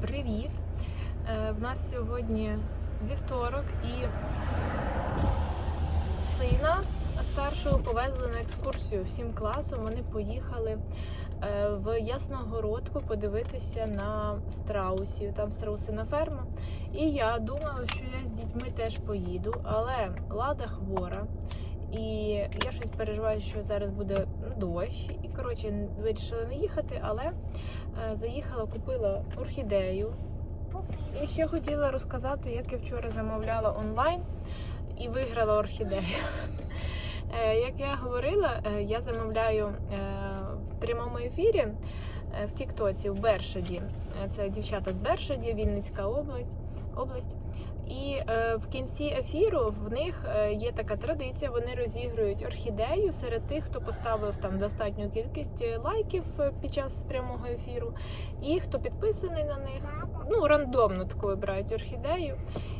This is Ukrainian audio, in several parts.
привіт! Е, В нас сьогодні вівторок і сина старшого повезли на екскурсію всім класом. Вони поїхали е, в Ясногородку подивитися на страусів. Там страусина ферма. І я думала, що я з дітьми теж поїду, але лада хвора. І я щось переживаю, що зараз буде дощ. І коротше вирішила не їхати, але заїхала, купила орхідею. І ще хотіла розказати, як я вчора замовляла онлайн і виграла орхідею. Е, Як я говорила, е, я замовляю е, в прямому ефірі е, в Тіктоці в Бершаді. Е, Це дівчата з Бершаді, Вінницька область. І е, в кінці ефіру в них е, є така традиція. Вони розігрують орхідею серед тих, хто поставив там достатню кількість е, лайків е, під час прямого ефіру, і хто підписаний на них. Ну, рандомно таку вибирають орхідею.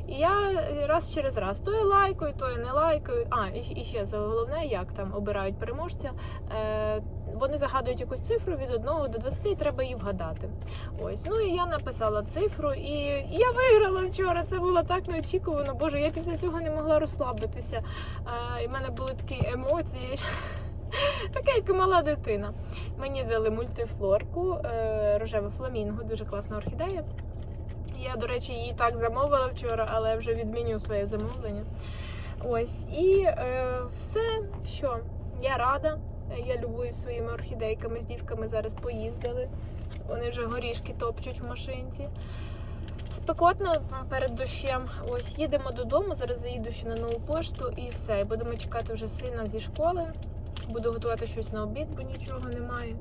І я раз через раз то я лайкаю, то я не лайкаю. А, і ще за головне, як там обирають переможця. Е, вони загадують якусь цифру від 1 до 20 і треба її вгадати. Ось, ну і я написала цифру, і, я виграла вчора. Це було так неочікувано. Боже, я після цього не могла розслабитися. І в мене були такі емоції. Така, як мала дитина. Мені дали мультифлорку, е, рожеве фламінго, дуже класна орхідея. Я, до речі, її так замовила вчора, але вже відміню своє замовлення. Ось, і е, все, що я рада. Я любуюсь своїми орхідейками з дітками зараз поїздили. Вони вже горішки топчуть в машинці. Спекотно перед дощем. Ось їдемо додому. Зараз заїду ще на нову пошту і все. Будемо чекати вже сина зі школи. Буду готувати щось на обід, бо нічого немає.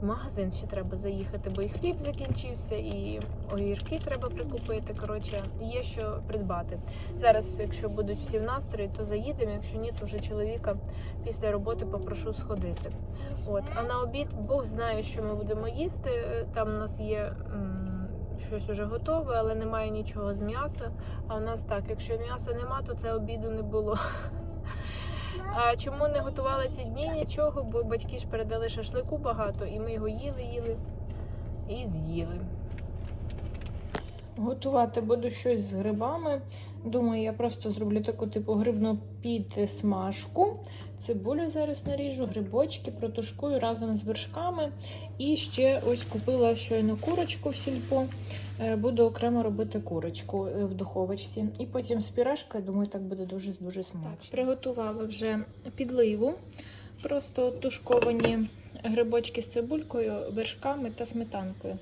В магазин ще треба заїхати, бо і хліб закінчився, і огірки треба прикупити. Коротше, є що придбати. Зараз, якщо будуть всі в настрої, то заїдемо. Якщо ні, то вже чоловіка після роботи попрошу сходити. От, а на обід Бог знає, що ми будемо їсти. Там у нас є. Щось уже готове, але немає нічого з м'яса. А у нас так, якщо м'яса нема, то це обіду не було. А чому не готували ці дні нічого? Бо батьки ж передали шашлику багато, і ми його їли, їли і з'їли. Готувати буду щось з грибами. Думаю, я просто зроблю таку типу грибну підсмажку. Цибулю зараз наріжу, грибочки протушкую разом з вершками. І ще ось купила щойно курочку в сільпо. Е, Буду окремо робити курочку е, в духовочці. І потім з пірашкою, думаю, так буде дуже дуже смачно. Так, приготувала вже підливу. Просто тушковані грибочки з цибулькою, вершками та сметанкою.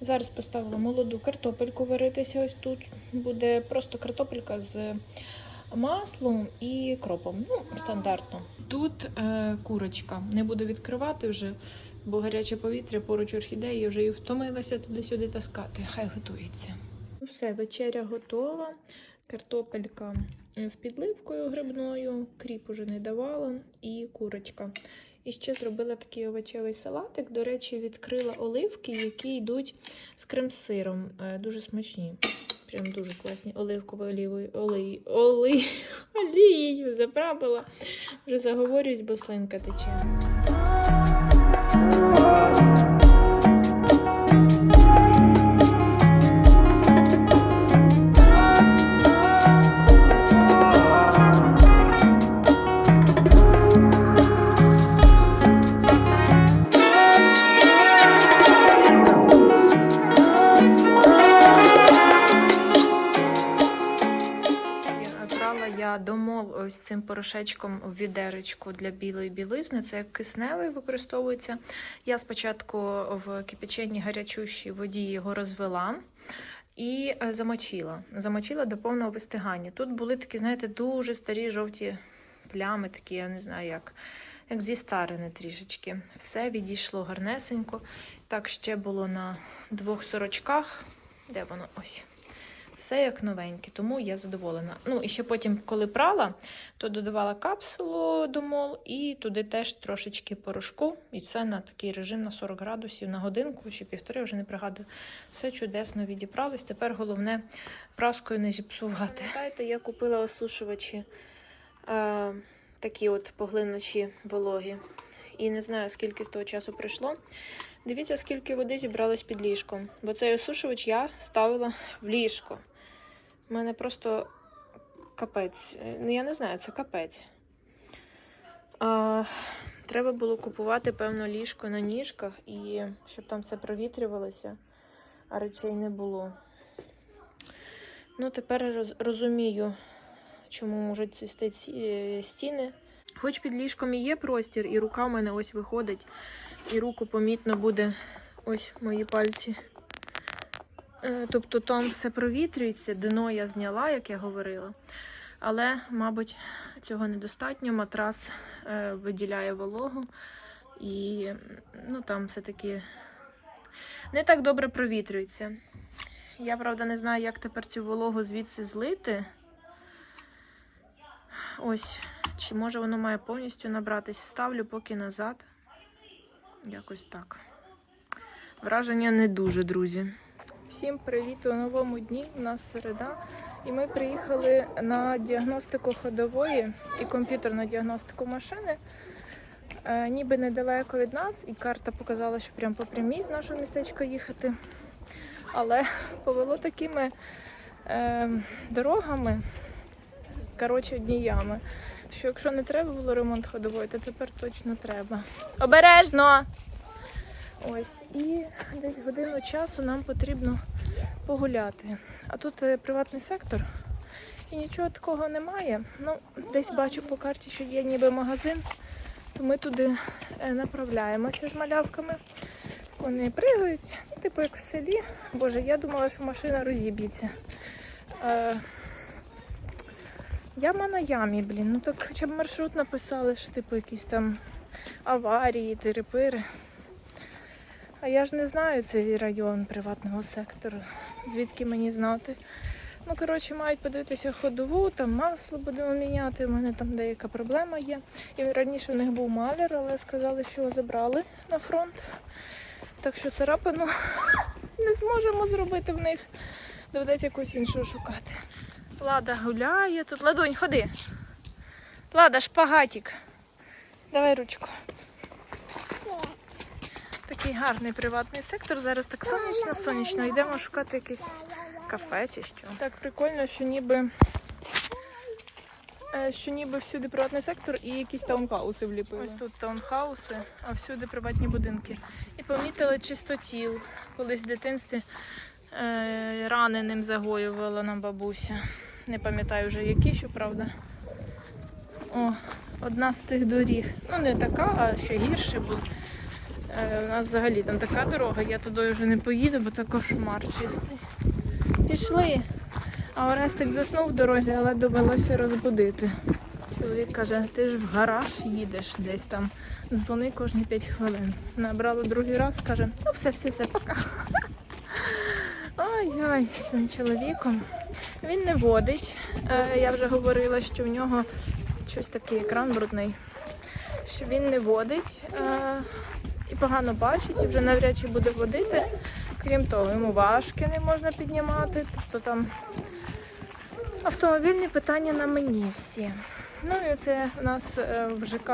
Зараз поставила молоду картопельку варитися ось тут. Буде просто картопелька з маслом і кропом. Ну, стандартно. Тут е, курочка. Не буду відкривати вже, бо гаряче повітря поруч орхідеї, вже її втомилася туди-сюди таскати. Хай готується. Ну все, вечеря готова. Картопелька з підливкою грибною, кріп уже не давала, і курочка. І ще зробила такий овочевий салатик. До речі, відкрила оливки, які йдуть з крем-сиром. Е, Дуже смачні. Прям дуже класні. Оливковою олією олій, олій, олією заправила. Вже заговорююсь, бо слинка тече. Цим порошечком в відеречку для білої білизни. Це кисневий використовується. Я спочатку в кипяченій гарячущій воді його розвела. І е, замочила. Замочила до повного вистигання. Тут були такі, знаєте, дуже старі жовті плями, такі, я не знаю як, як зі старини трішечки. Все відійшло гарнесенько. Так ще було на двох сорочках. Де воно ось? Все як новеньке, тому я задоволена. Ну і ще потім, коли прала, то додавала капсулу до мол і туди теж трошечки порошку. І все на такий режим на 40 градусів на годинку, чи півтори, вже не пригадую. Все чудесно відібралось. Тепер головне праскою не зіпсувати. Пам'ятаєте, я купила осушувачі е, такі от поглиначі вологі. І не знаю, скільки з того часу пройшло. Дивіться, скільки води зібралось під ліжком. Бо цей осушувач я ставила в ліжко. У мене просто капець. Е, Ну, я не знаю, це капець. А, треба було купувати, певно, ліжко на ніжках і щоб там все провітрювалося, а речей не було. Ну, тепер роз- розумію, чому можуть цвісти ці е, стіни. Хоч під ліжком і є простір, і рука в мене ось виходить, і руку помітно буде ось мої пальці. Е, Тобто там все провітрюється, дно я зняла, як я говорила. Але, мабуть, цього недостатньо. Матрас е, виділяє вологу, і ну, там все-таки не так добре провітрюється. Я, правда, не знаю, як тепер цю вологу звідси злити. Ось, чи може воно має повністю набратись. Ставлю поки назад. Якось так. Враження не дуже, друзі. Всім привіт у новому дні. У нас середа. І ми приїхали на діагностику ходової і комп'ютерну діагностику машини. Е, ніби недалеко від нас, і карта показала, що прямо по прямій з нашого містечка їхати. Але повело такими е, дорогами, коротше, одні ями. Що якщо не треба було ремонт ходової, то тепер точно треба. Обережно! Ось, і десь годину часу нам потрібно погуляти. А тут е, приватний сектор, і нічого такого немає. Ну, десь бачу по карті, що є ніби магазин, то ми туди е, направляємося з малявками. Вони пригають, типу як в селі. Боже, я думала, що машина розіб'ється. Е, яма на ямі, блін. Ну так хоча б маршрут написали, що типу якісь там аварії, терепири. А я ж не знаю цей район приватного сектору, звідки мені знати. Ну, коротше, мають подивитися ходову, там масло будемо міняти. У мене там деяка проблема є. І раніше в них був маляр, але сказали, що його забрали на фронт. Так що царапину не зможемо зробити в них. Доведеться якусь іншу шукати. Лада гуляє тут. Ладунь, ходи. Лада, шпагатик. Давай ручку. Такий гарний приватний сектор. Зараз так сонячно, сонячно. Йдемо шукати якесь кафе чи що. Так прикольно, що ніби. е, Що ніби всюди приватний сектор і якісь таунхауси вліпили. Ось тут таунхауси, а всюди приватні будинки. І помітили чистотіл. Колись в дитинстві е, раненим загоювала нам бабуся. Не пам'ятаю вже які, щоправда. О, одна з тих доріг. Ну, не така, а ще гірше, бо у нас взагалі там така дорога, я туди вже не поїду, бо це кошмар чистий. Пішли. А Орестик заснув в дорозі, але довелося розбудити. Чоловік каже, ти ж в гараж їдеш десь там. Дзвони кожні 5 хвилин. Набрала другий раз, каже, ну все, все, все, пока. Ой-ой, з цим чоловіком. Він не водить. Е, я вже говорила, що в нього щось такий екран брудний. Що він не водить е, і погано бачить, і вже навряд чи буде водити. Крім того, йому важки не можна піднімати. Тобто там автомобільні питання на мені всі. Ну і це у нас е, в ЖК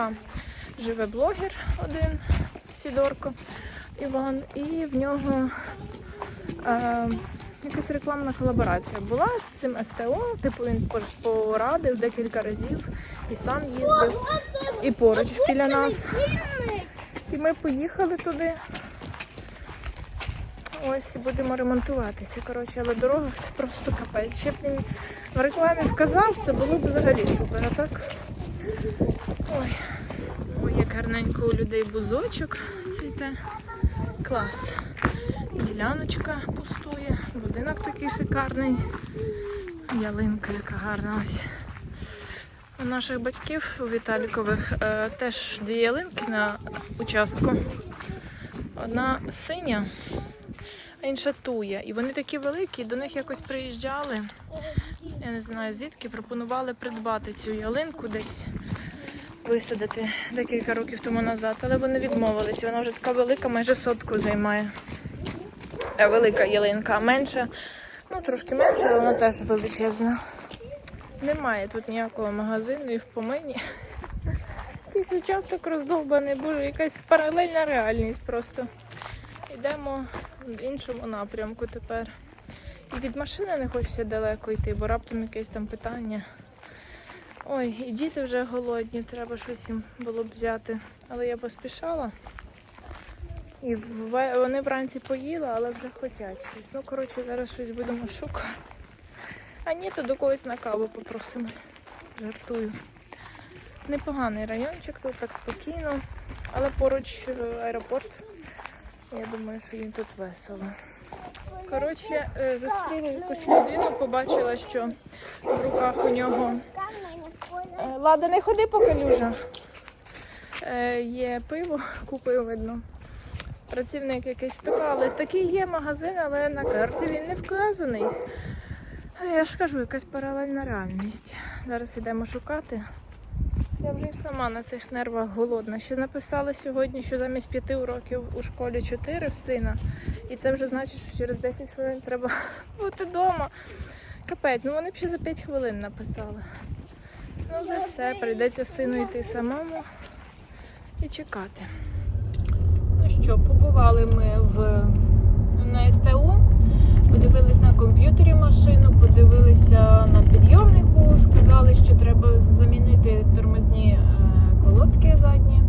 живе блогер один, Сідорко Іван, і в нього е, якась рекламна колаборація була з цим СТО. Типу він порадив декілька разів і сам їздив, і поруч біля нас. І ми поїхали туди. Ось і будемо ремонтуватися. Коротше, але дорога це просто капець. Ще б він в рекламі вказав, це було б взагалі супер. А так. Ой. Ой, як гарненько у людей бузочок цвіте. Клас. Діляночка пустує, будинок такий шикарний. Ялинка яка гарна ось. У наших батьків, у Віталікових, е, теж дві ялинки на участку. Одна синя, а інша туя. І вони такі великі, до них якось приїжджали. Я не знаю звідки, пропонували придбати цю ялинку десь висадити декілька років тому назад, але вони відмовились. Вона вже така велика, майже сотку займає. Е, Велика ялинка, а менша, ну трошки менша, але вона теж величезна. Немає тут ніякого магазину і в помині. Якийсь участок роздовбаний, боже, якась паралельна реальність просто. Йдемо в іншому напрямку тепер. І від машини не хочеться далеко йти, бо раптом якесь там питання. Ой, і діти вже голодні, треба щось їм було б взяти. Але я поспішала. І вони вранці поїли, але вже хотять щось. Ну, коротше, зараз щось будемо шукати. А ні, то до когось на каву попросимось. Жартую. Непоганий райончик, тут так спокійно, але поруч е, аеропорт. Я думаю, що їм тут весело. Коротше, е, зустріла якусь людину, побачила, що в руках у нього. Е, Лада, не ходи по калюжах. Є пиво, купив видно. Працівник якийсь спитав, але такий є магазин, але на карті він не вказаний. Я ж кажу, якась паралельна реальність. Зараз йдемо шукати. Я вже сама на цих нервах голодна. Ще написали сьогодні, що замість п'яти уроків у школі чотири в сина. І це вже значить, що через 10 хвилин треба бути вдома. Капець, ну вони б ще за 5 хвилин написали. Ну вже все, прийдеться сину йти самому і чекати. Ну що, побували ми в на СТО, подивились на комп'ютері машину, подивилися на підйомнику, сказали, що треба замінити тормозні е, колодки задні.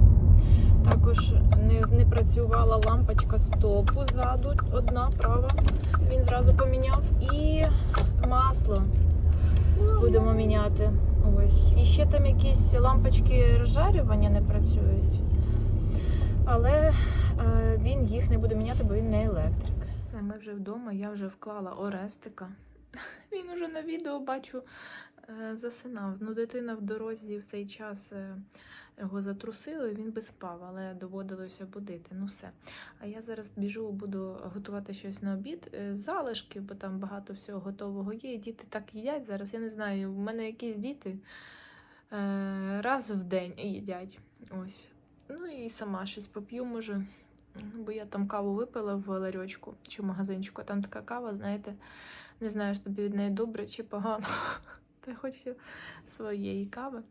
Також не, не працювала лампочка стопу ззаду, одна права. Він зразу поміняв. І масло будемо міняти. Ось. І ще там якісь лампочки розжарювання не працюють. Але е, він їх не буде міняти, бо він не електрик. Ми вже вдома, я вже вклала Орестика. Він уже на відео бачу е, засинав. Ну, дитина в дорозі в цей час е, його затрусили, він би спав, але доводилося будити. Ну все. А я зараз біжу, буду готувати щось на обід. Е, Залишки, бо там багато всього готового є. І діти так їдять зараз. Я не знаю, в мене якісь діти раз в день їдять. Ось. Ну і сама щось поп'ю, може. Бо я там каву випила в ларьочку чи в магазинчику, там така кава, знаєте, не знаєш, тобі від неї добре чи погано. Та хочу своєї кави.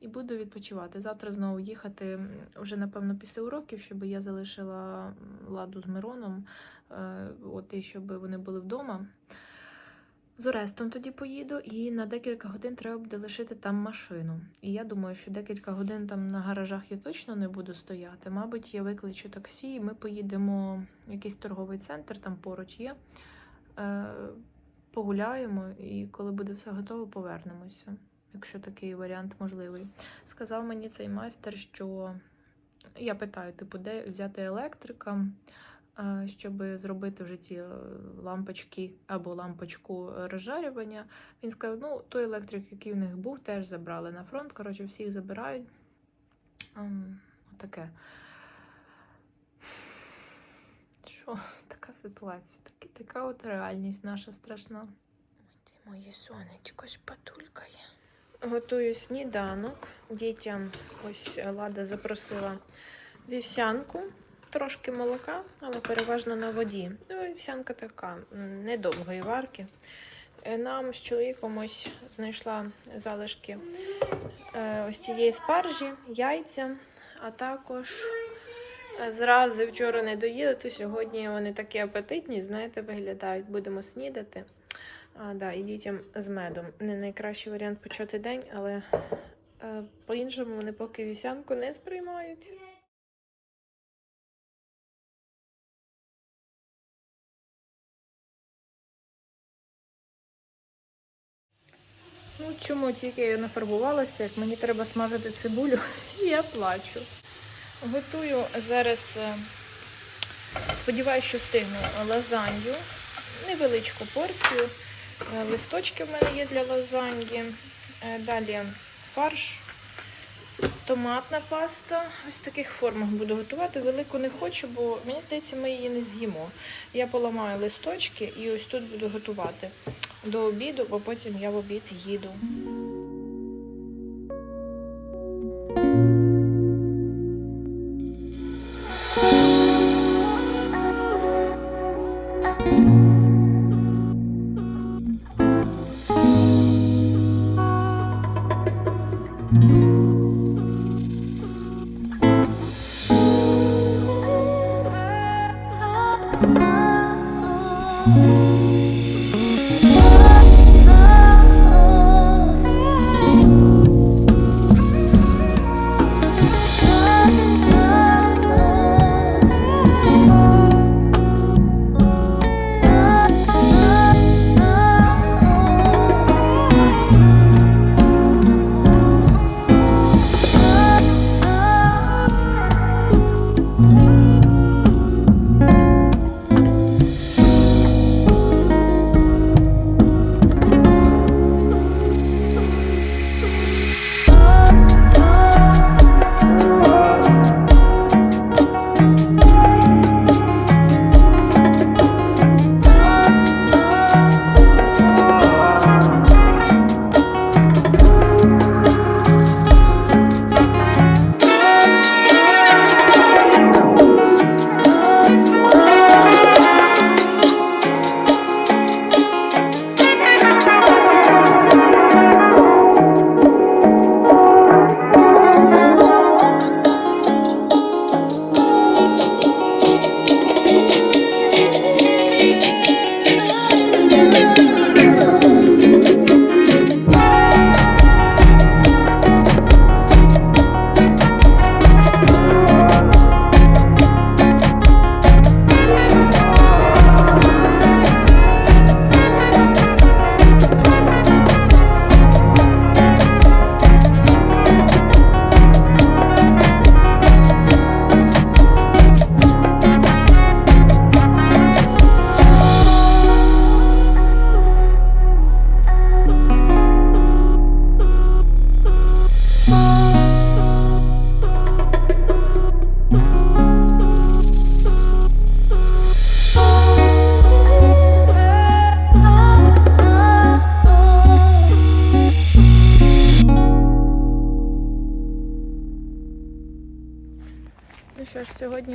І буду відпочивати. Завтра знову їхати вже, напевно, після уроків, щоб я залишила ладу з Мироном, е, от і щоб вони були вдома. З Орестом тоді поїду, і на декілька годин треба буде лишити там машину. І я думаю, що декілька годин там на гаражах я точно не буду стояти. Мабуть, я викличу таксі, і ми поїдемо в якийсь торговий центр, там поруч є. Е, погуляємо, і коли буде все готово, повернемося, якщо такий варіант можливий. Сказав мені цей майстер, що я питаю, типу, де взяти електрика, щоб зробити вже ці е, лампочки або лампочку розжарювання. Він сказав: ну, той електрик, який в них був, теж забрали на фронт. Коротше, всіх забирають. Отаке. Що, така ситуація, такі, така от реальність наша страшна. Ти моє сонечко шпатулькає. Готую сніданок. Дітям ось Лада запросила вівсянку, трошки молока, але переважно на воді. Ну, вівсянка така недовгої варки. Е, Нам з чоловіком ось знайшла залишки е, ось цієї спаржі, яйця, а також е, зрази вчора не доїли, то сьогодні вони такі апетитні, знаєте, виглядають. Будемо снідати. А, да, і дітям з медом. Не найкращий варіант почати день, але по-іншому вони поки вівсянку не сприймають. Ну, чому тільки я нафарбувалася, як мені треба смажити цибулю, я плачу. Готую зараз, е, сподіваюся, що встигну лазанью, невеличку порцію. Е, Листочки в мене є для лазаньї. Е, Далі фарш, Томатна паста. Ось в таких формах буду готувати. Велику не хочу, бо мені здається, ми її не з'їмо. Я поламаю листочки і ось тут буду готувати до обіду, бо потім я в обід їду.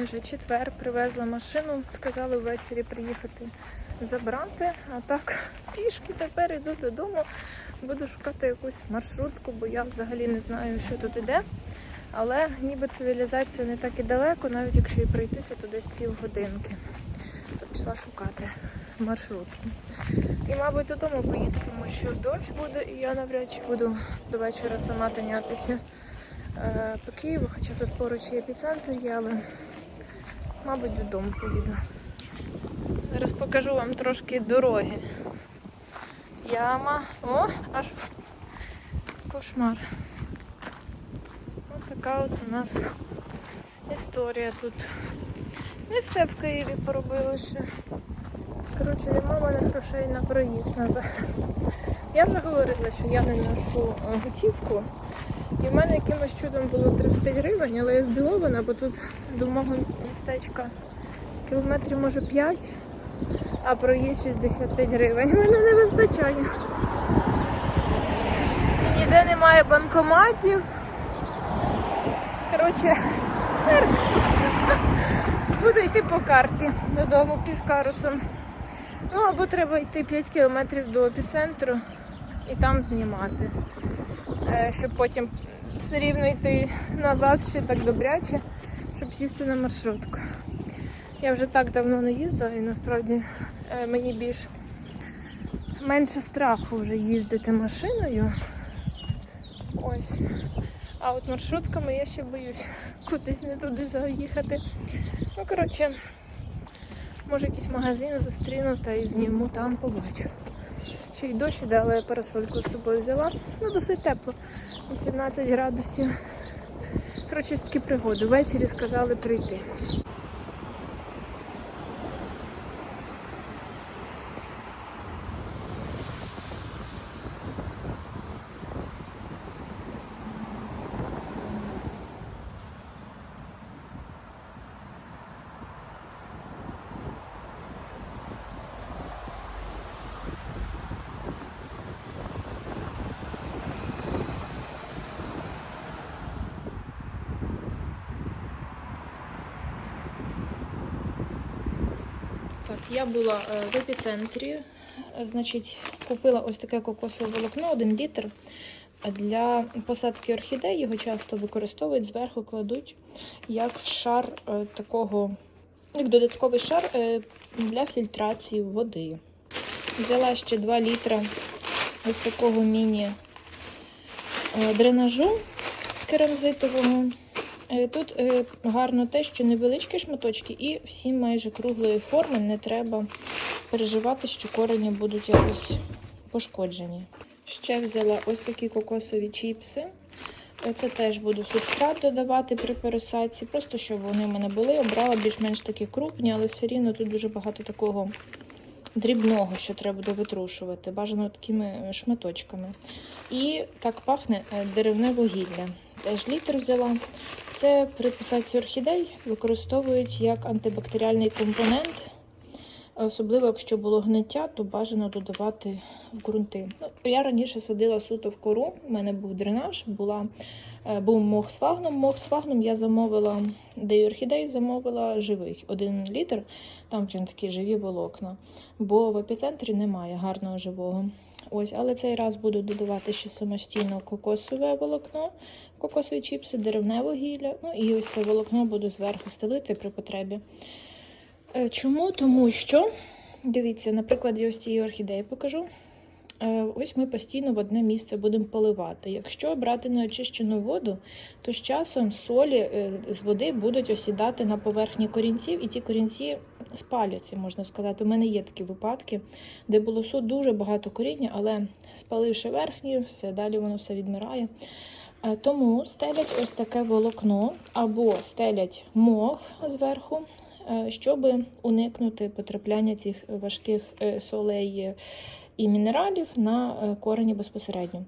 вже четвер, привезла машину, сказали ввечері приїхати забрати, а так пішки тепер йду додому. Буду шукати якусь маршрутку, бо я взагалі не знаю, що тут іде. Але ніби цивілізація не так і далеко, навіть якщо і пройтися, то десь півгодинки. То пішла шукати маршрутку. І, мабуть, додому поїду, тому що дощ буде, і я навряд чи буду до вечора сама тинятися е, по Києву, хоча тут поруч є епіцентр є, але, мабуть, додому поїду. Зараз покажу вам трошки дороги. Яма. О, аж кошмар. Ось така от у нас історія тут. Не все в Києві поробили ще. Коротше, нема мене грошей на проїзд назад. Я вже говорила, що я не ношу е, готівку. І в мене якимось чудом було 35 гривень, але я здивована, бо тут до мого містечка кілометрів може 5, а проїзд 65 гривень. Мене не вистачає. І ніде немає банкоматів. Коротше, цирк. Буду йти по карті додому пішкарусом. Ну або треба йти 5 кілометрів до епіцентру і там знімати. Е, Щоб потім все рівно йти назад ще так добряче, щоб сісти на маршрутку. Я вже так давно не їздила і насправді е, мені більш менше страху вже їздити машиною. Ось. А от маршрутками я ще боюсь кудись не туди заїхати. Ну, коротше, може якийсь магазин зустріну та і зніму там, побачу. Ще й дощ іде, але я парасольку з собою взяла. Ну, досить тепло. 18 градусів. Коротше, такі пригоди. Ввечері сказали прийти. Так, я була е, в епіцентрі. Е, Значить, купила ось таке кокосове волокно, 1 літр. Для посадки орхідей його часто використовують, зверху кладуть як шар е, такого як додатковий шар для фільтрації води. Взяла ще 2 літра ось такого міні е, дренажу керамзитового. Е, Тут е, гарно те, що невеличкі шматочки і всі майже круглої форми. Не треба переживати, що корені будуть якось пошкоджені. Ще взяла ось такі кокосові чіпси. Е, Це теж буду субстрат додавати при пересадці, просто щоб вони в мене були. Обрала більш-менш такі крупні, але все рівно тут дуже багато такого дрібного, що треба буде витрушувати, бажано такими шматочками. І так пахне деревне вугілля. Теж літр взяла. Це при посадці орхідей використовують як антибактеріальний компонент. Особливо, якщо було гниття, то бажано додавати в ґрунти. Ну, я раніше садила суто в кору, у мене був дренаж, була, е, був мох з фагном. Мох з фагном я замовила, де орхідей замовила живий. Один літр, там прям такі живі волокна. Бо в епіцентрі немає гарного живого. Ось, але цей раз буду додавати ще самостійно кокосове волокно, кокосові чіпси, деревне вугілля. Ну і ось це волокно буду зверху стелити при потребі. Е, Чому? Тому що, дивіться, наприклад, я ось цієї орхідеї покажу. Е, Ось ми постійно в одне місце будемо поливати. Якщо брати неочищену воду, то з часом солі е, з води будуть осідати на поверхні корінців, і ці корінці спаляться, можна сказати. У мене є такі випадки, де було су дуже багато коріння, але спаливши верхні, все далі воно все відмирає. Е, Тому стелять ось таке волокно або стелять мох зверху, щоб уникнути потрапляння цих важких солей і мінералів на е, корені безпосередньо.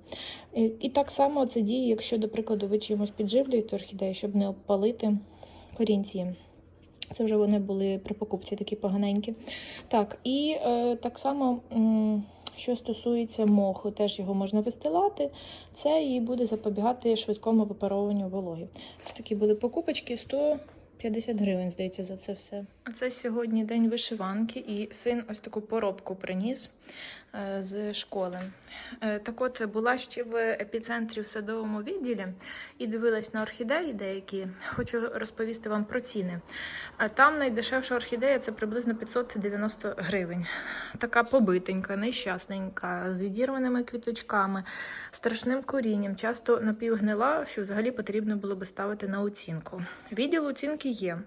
І, так само це діє, якщо, до прикладу, ви чимось підживлюєте орхідеї, щоб не обпалити корінці. Це вже вони були при покупці такі поганенькі. Так, і е, так само. що стосується моху, теж його можна вистилати. Це і буде запобігати швидкому випаровуванню вологи. Такі були покупочки 150 гривень, здається, за це все. А це сьогодні день вишиванки, і син ось таку поробку приніс з школи. Е, Так от була ще в епіцентрі в садовому відділі і дивилась на орхідеї деякі. Хочу розповісти вам про ціни. Там найдешевша орхідея це приблизно 590 гривень. Така побитенька, нещасненька, з відірваними квіточками, страшним корінням, часто напівгнила, що взагалі потрібно було би ставити на оцінку. Відділ оцінки є.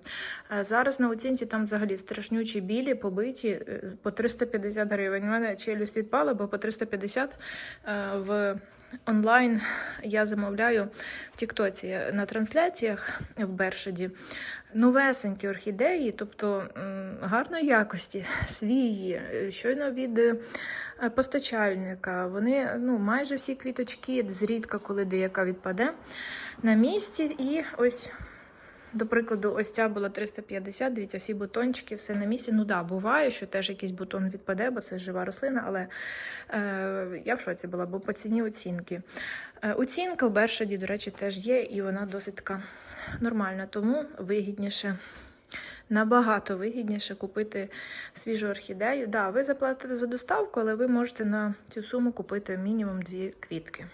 Е, Зараз на оцінці там взагалі страшнючі білі, побиті е, по 350 гривень. У мене челюсть відпала, бо по 350 е, в онлайн я замовляю в Тіктоці на трансляціях в Бершаді новесенькі орхідеї, тобто гарної якості, свіжі, е, щойно від е, постачальника. Вони ну, майже всі квіточки, зрідка, коли деяка відпаде на місці. І ось. До прикладу, ось ця була 350, дивіться, всі бутончики, все на місці. Ну да, буває, що теж якийсь бутон відпаде, бо це жива рослина, але е, я в шоці була, бо по ціні оцінки. Е, оцінка в Бершаді, до речі, теж є, і вона досить така нормальна, тому вигідніше. Набагато вигідніше купити свіжу орхідею. Да, ви заплатите за доставку, але ви можете на цю суму купити мінімум дві квітки.